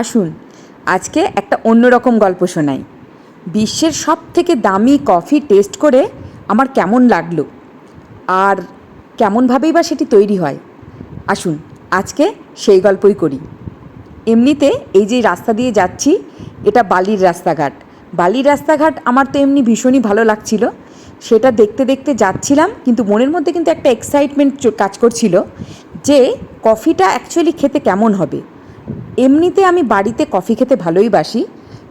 আসুন, আজকে একটা অন্যরকম গল্প শোনাই। বিশ্বের সব থেকে দামি কফি টেস্ট করে আমার কেমন লাগল? আর কেমনভাবেই বা সেটি তৈরি হয়? আসুন, আজকে সেই গল্পই করি। এমনিতে এই যে রাস্তা দিয়ে যাচ্ছি, এটা বালির রাস্তাঘাট। বালির রাস্তাঘাট আমার তো এমনি ভীষণই ভালো লাগছিল। সেটা দেখতে দেখতে যাচ্ছিলাম, কিন্তু মনের মধ্যে কিন্তু একটা এক্সাইটমেন্ট কাজ করছিল যে কফিটা অ্যাকচুয়ালি খেতে কেমন হবে? এমনিতে আমি বাড়িতে কফি খেতে ভালোই বাসি,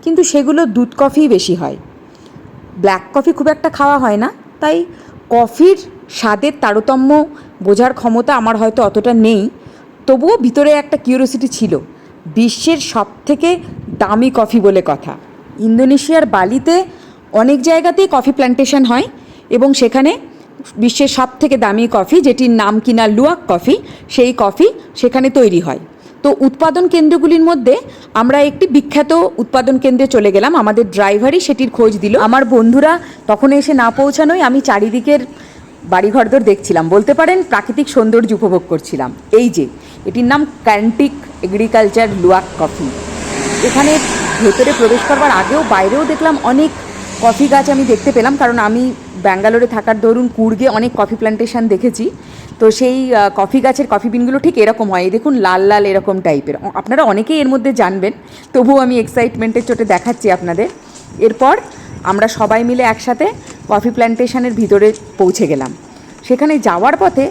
কিন্তু সেগুলো দুধ কফিই বেশি হয়। ব্ল্যাক কফি খুব একটা খাওয়া হয় না, তাই কফির স্বাদের তারতম্য বোঝার ক্ষমতা আমার হয়তো অতটা নেই, তবুও ভিতরে একটা কিউরিওসিটি ছিল, বিশ্বের সব থেকে দামি কফি বলে কথা। ইন্দোনেশিয়ার বালিতে অনেক জায়গাতেই কফি প্ল্যান্টেশন হয় এবং সেখানে বিশ্বের সব থেকে দামি কফি, যেটির নাম কিনা লুয়াক কফি, সেই কফি সেখানে তৈরি হয়। তো উৎপাদন কেন্দ্রগুলির মধ্যে আমরা একটি বিখ্যাত উৎপাদন কেন্দ্রে চলে গেলাম। আমাদের ড্রাইভারই সেটির খোঁজ দিল। আমার বন্ধুরা তখন এসে না পৌঁছানোই আমি চারিদিকের বাড়িঘরদর দেখছিলাম। বলতে পারেন প্রাকৃতিক সৌন্দর্য উপভোগ করছিলাম। এই যে, এটির নাম ক্যান্টিক এগ্রিকালচার লুয়াক কফি। এখানে ভেতরে প্রবেশ করবার আগেও বাইরেও দেখলাম অনেক কফি গাছ আমি দেখতে পেলাম কারণ আমি ব্যাঙ্গালোরে থাকার দরুন কুর্গে অনেক কফি প্ল্যান্টেশন দেখেছি। তো সেই কফি গাছের কফি বিনগুলো ঠিক এরকম হয়। দেখুন লাল লাল এরকম টাইপের আপনারা অনেকেই এর মধ্যে জানবেন তবুও আমি এক্সাইটমেন্টের চোটে দেখাচ্ছি আপনাদের। এরপর আমরা সবাই মিলে একসাথে কফি প্ল্যান্টেশনের ভিতরে পৌঁছে গেলাম। সেখানে যাওয়ার পথে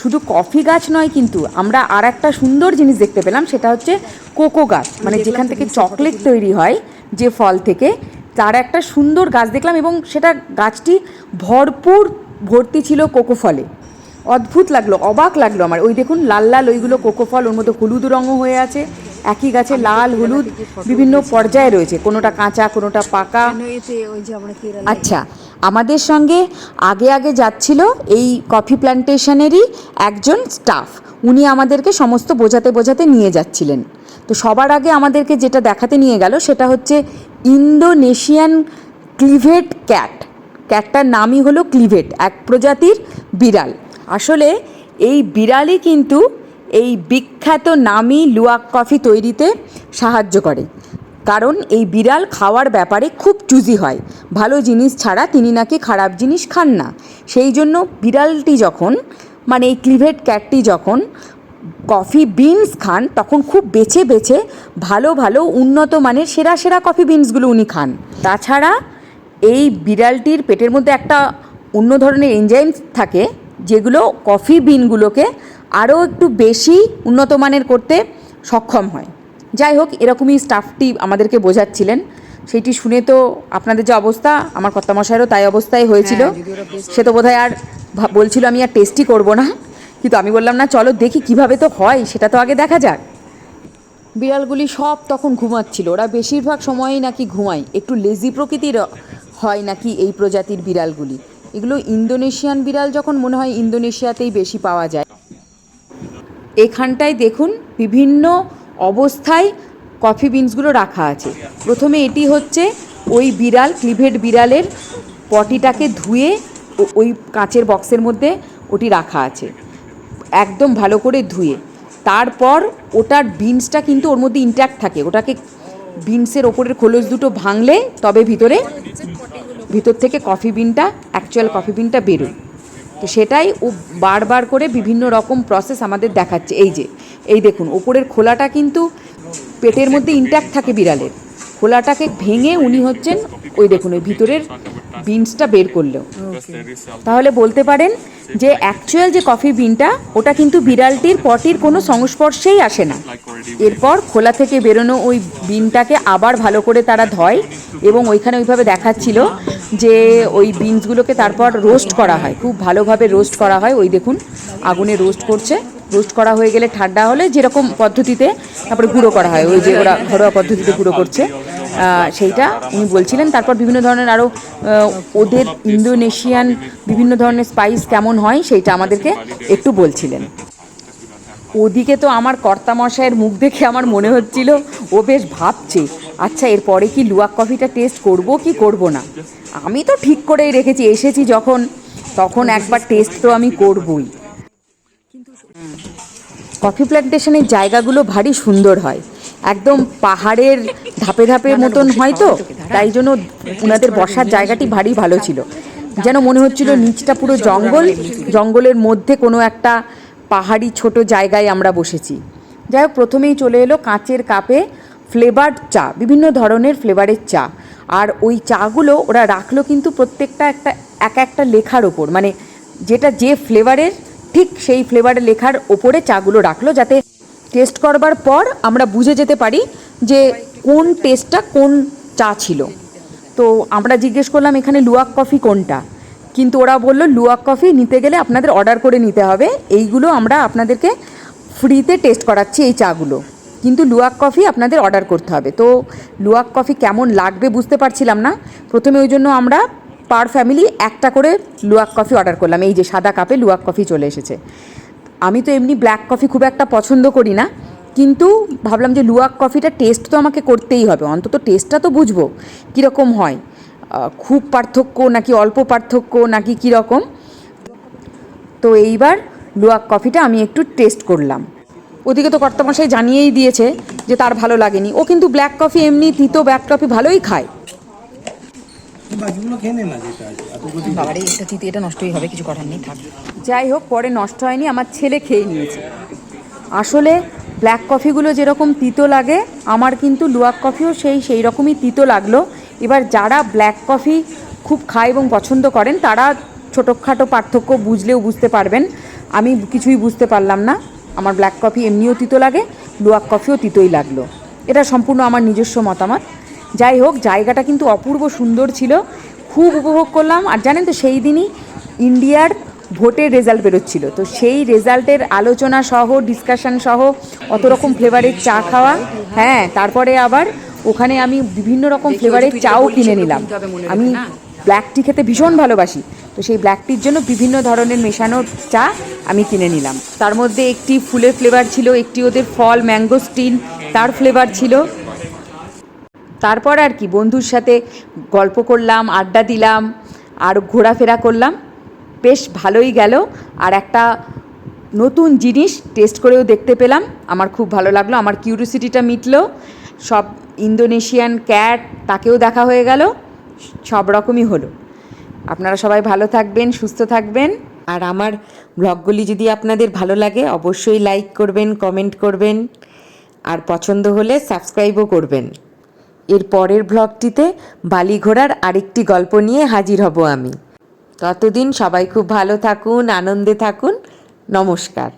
শুধু কফি গাছ নয় কিন্তু আমরা আর একটা সুন্দর জিনিস দেখতে পেলাম সেটা হচ্ছে কোকো গাছ। মানে যেখান থেকে চকলেট তৈরি হয় যে ফল থেকে তার একটা সুন্দর গাছ দেখলাম এবং সেটা গাছটি ভরপুর ভর্তি ছিল কোকো ফলে। অদ্ভুত লাগল, অবাক লাগল আমার। ওই দেখুন, লাল লাল ওইগুলো কোকো ফল, ওর মধ্যে হলুদ রঙও হয়ে আছে। একই গাছে লাল, হলুদ বিভিন্ন পর্যায়ে রয়েছে। কোনোটা কাঁচা, কোনোটা পাকা। আচ্ছা আমাদের সঙ্গে আগে আগে যাচ্ছিল এই কফি প্ল্যান্টেশনেরই একজন স্টাফ। উনি আমাদেরকে সমস্ত বোঝাতে বোঝাতে নিয়ে যাচ্ছিলেন। তো সবার আগে আমাদেরকে যেটা দেখাতে নিয়ে গেল, সেটা হচ্ছে ইন্দোনেশিয়ান ক্লিভেট ক্যাট। ক্যাটটার নামই হলো ক্লিভেট, এক প্রজাতির বিড়াল। আসলে এই বিড়ালই কিন্তু এই বিখ্যাত নামি লুয়াক কফি তৈরিতে সাহায্য করে। কারণ এই বিড়াল খাওয়ার ব্যাপারে খুব চুজি হয়। ভালো জিনিস ছাড়া তিনি নাকি খারাপ জিনিস খান না। সেই জন্য বিড়ালটি যখন মানে এই ক্লিভেট ক্যাটটি যখন কফি বিনস খান তখন খুব বেছে বেছে ভালো ভালো উন্নত মানের সেরা সেরা কফি বিনসগুলো উনি খান। তাছাড়া এই বিড়ালটির পেটের মধ্যে একটা অন্য ধরনের এনজাইম থাকে যেগুলো কফি বিনগুলোকে আরও একটু বেশি উন্নত মানের করতে সক্ষম হয়। যাই হোক এরকমই স্টাফটি আমাদেরকে বোঝাচ্ছিলেন। সেইটি শুনে তো আপনাদের যে অবস্থা আমার কর্তামশাইয়েরও তাই অবস্থায় হয়েছিল। সে তো বোধহয় আর বলছিল আমি আর টেস্টই করব না। কিন্তু আমি বললাম, না, চলো দেখি কীভাবে তো হয়, সেটা তো আগে দেখা যাক। বিড়ালগুলি সব তখন ঘুমাচ্ছিল। ওরা বেশিরভাগ সময়ই নাকি ঘুমায়। একটু লেজি প্রকৃতির হয় নাকি এই প্রজাতির বিড়ালগুলি? এগুলো ইন্দোনেশিয়ান বিড়াল যখন মনে হয় ইন্দোনেশিয়াতেই বেশি পাওয়া যায়। এখানটায় দেখুন, বিভিন্ন অবস্থায় কফি বিনসগুলো রাখা আছে। প্রথমে এটি হচ্ছে ওই বিড়াল ক্লিভেট বিড়ালের পটিটাকে ধুয়ে ওই কাঁচের বক্সের মধ্যে ওটি রাখা আছে। একদম ভালো করে ধুয়ে। তারপর ওটার বিনসটা কিন্তু ওর মধ্যে ইন্ট্যাক্ট থাকে। ওটাকে বিনসের ওপরের খোলস দুটো ভাঙলে তবে ভিতরে ভিতর থেকে কফি বিনটা অ্যাকচুয়াল কফি বিনটা বেরোয়। তো সেটাই ও বারবার করে বিভিন্ন রকম প্রসেস আমাদের দেখাচ্ছে। এই যে, এই দেখুন, ওপরের খোলাটা কিন্তু পেটের মধ্যে ইন্ট্যাক্ট থাকে বিড়ালের। খোলাটাকে ভেঙে উনি হচ্ছেন, ওই দেখুন, ওই ভিতরের বিনসটা বের করলেও। তাহলে বলতে পারেন যে অ্যাকচুয়াল যে কফি বিনটা ওটা কিন্তু বিড়ালটির পটির কোনো সংস্পর্শেই আসে না। এরপর খোলা থেকে বেরোনো ওই বিনটাকে আবার ভালো করে তারা ধয় এবং ওইখানে ওইভাবে দেখাচ্ছিল যে ওই বিনসগুলোকে তারপর রোস্ট করা হয়। খুব ভালোভাবে রোস্ট করা হয়। ওই দেখুন আগুনে রোস্ট করছে। রোস্ট করা হয়ে গেলে ঠান্ডা হলে যেরকম পদ্ধতিতে তারপরে গুঁড়ো করা হয়। ওই যে ওরা ঘরোয়া পদ্ধতিতে গুঁড়ো করছে। সেইটা উনি বলছিলেন। তারপর বিভিন্ন ধরনের আরও ওদের ইন্দোনেশিয়ান বিভিন্ন ধরনের স্পাইস কেমন হয় সেইটা আমাদেরকে একটু বলছিলেন। ওদিকে তো আমার কর্তামশাইয়ের মুখ দেখে আমার মনে হচ্ছিল ও বেশ ভাবছে আচ্ছা এরপরে কি লুয়াক কফিটা টেস্ট করব কি করব না? আমি তো ঠিক করেই রেখেছি এসেছি যখন তখন একবার টেস্ট তো আমি করবই। কফি প্ল্যান্টেশনের জায়গাগুলো ভারী সুন্দর হয়। একদম পাহাড়ের ধাপে ধাপে মতন হয় তো তাই জন্য ওনাদের বসার জায়গাটি ভারী ভালো ছিল। যেন মনে হচ্ছিল নিচটা পুরো জঙ্গল জঙ্গলের মধ্যে কোনো একটা পাহাড়ি ছোট জায়গায় আমরা বসেছি। যাই হোক প্রথমেই চলে এলো কাঁচের কাপে ফ্লেভার্ড চা বিভিন্ন ধরনের ফ্লেভারের চা। আর ওই চাগুলো ওরা রাখল কিন্তু প্রত্যেকটা একটা এক একটা লেখার ওপর। মানে যেটা যে ফ্লেভারের ঠিক সেই ফ্লেভারের লেখার ওপরে চাগুলো রাখল যাতে টেস্ট করবার পর আমরা বুঝে যেতে পারি যে কোন টেস্টটা কোন চা ছিল। তো আমরা জিজ্ঞেস করলাম এখানে লুয়াক কফি কোনটা? কিন্তু ওরা বলল, লুয়াক কফি নিতে গেলে আপনাদের অর্ডার করে নিতে হবে। এইগুলো আমরা আপনাদেরকে ফ্রিতে টেস্ট করাচ্ছি এই চাগুলো। কিন্তু লুয়াক কফি আপনাদের অর্ডার করতে হবে। তো লুয়াক কফি কেমন লাগবে বুঝতে পারছিলাম না। প্রথমে ওই জন্য আমরা পার ফ্যামিলি একটা করে লুয়াক কফি অর্ডার করলাম। এই যে সাদা কাপে লুয়াক কফি চলে এসেছে। আমি তো এমনি ব্ল্যাক কফি খুব একটা পছন্দ করি না কিন্তু ভাবলাম যে লুয়াক কফিটা টেস্ট তো আমাকে করতেই হবে অন্তত টেস্টটা তো বুঝব কীরকম হয়। খুব পার্থক্য নাকি অল্প পার্থক্য নাকি কীরকম? তো এইবার লুয়াক কফিটা আমি একটু টেস্ট করলাম। ওদিকে তো কর্তামশাই জানিয়েই দিয়েছে যে তার ভালো লাগেনি ও কিন্তু ব্ল্যাক কফি এমনি তিতো ব্ল্যাক কফি ভালোই খায়। বাবারে এটা চিতে এটা নষ্টই হবে কিছু করার নেই থাক। যাই হোক, পরে নষ্ট হয়নি, আমার ছেলে খেয়ে নিয়েছে। আসলে ব্ল্যাক কফিগুলো যেরকম তিতো লাগে, আমার কিন্তু লুয়াক কফিও সেই সেই রকমই তিতো লাগল। এবার যারা ব্ল্যাক কফি খুব খায় এবং পছন্দ করেন, তারা ছোটোখাটো পার্থক্য বুঝলেও বুঝতে পারবেন। আমি কিছুই বুঝতে পারলাম না। আমার ব্ল্যাক কফি এমনিও তিতো লাগে লুয়াক কফিও তিতোই লাগল। এটা সম্পূর্ণ আমার নিজস্ব মতামত। যাই হোক, জায়গাটা কিন্তু অপূর্ব সুন্দর ছিল। খুব উপভোগ করলাম। আর জানেন তো, সেই দিনই ইন্ডিয়ার ভোটের রেজাল্ট বেরোচ্ছিল। তো সেই রেজাল্টের আলোচনা সহ ডিসকাশন সহ অত রকম ফ্লেভারের চা খাওয়া হ্যাঁ তারপরে আবার ওখানে আমি বিভিন্ন রকম ফ্লেভারের চাও কিনে নিলাম। আমি ব্ল্যাক টি খেতে ভীষণ ভালোবাসি। তো সেই ব্ল্যাক টির জন্য বিভিন্ন ধরনের মেশানো চা আমি কিনে নিলাম। তার মধ্যে একটি ফুলের ফ্লেভার ছিল একটি ওদের ফল ম্যাঙ্গো স্টিন তার ফ্লেভার ছিল। তারপর আর কি বন্ধুর সাথে গল্প করলাম আড্ডা দিলাম আর ঘোরাফেরা করলাম। বেশ ভালোই গেল। আর একটা নতুন জিনিস টেস্ট করেও দেখতে পেলাম। আমার খুব ভালো লাগল, আমার কিউরিসিটিটা মিটলো। সব ইন্দোনেশিয়ান ক্যাট তাকেও দেখা হয়ে গেল। সব রকমই হলো। আপনারা সবাই ভালো থাকবেন, সুস্থ থাকবেন। আর আমার ব্লগগুলি যদি আপনাদের ভালো লাগে, অবশ্যই লাইক করবেন কমেন্ট করবেন। আর পছন্দ হলে সাবস্ক্রাইবও করবেন। এর পরের ব্লগটিতে বালি ঘোড়ার আরেকটি গল্প নিয়ে হাজির হব আমি। ততদিন সবাই খুব ভালো থাকুন আনন্দে থাকুন। নমস্কার।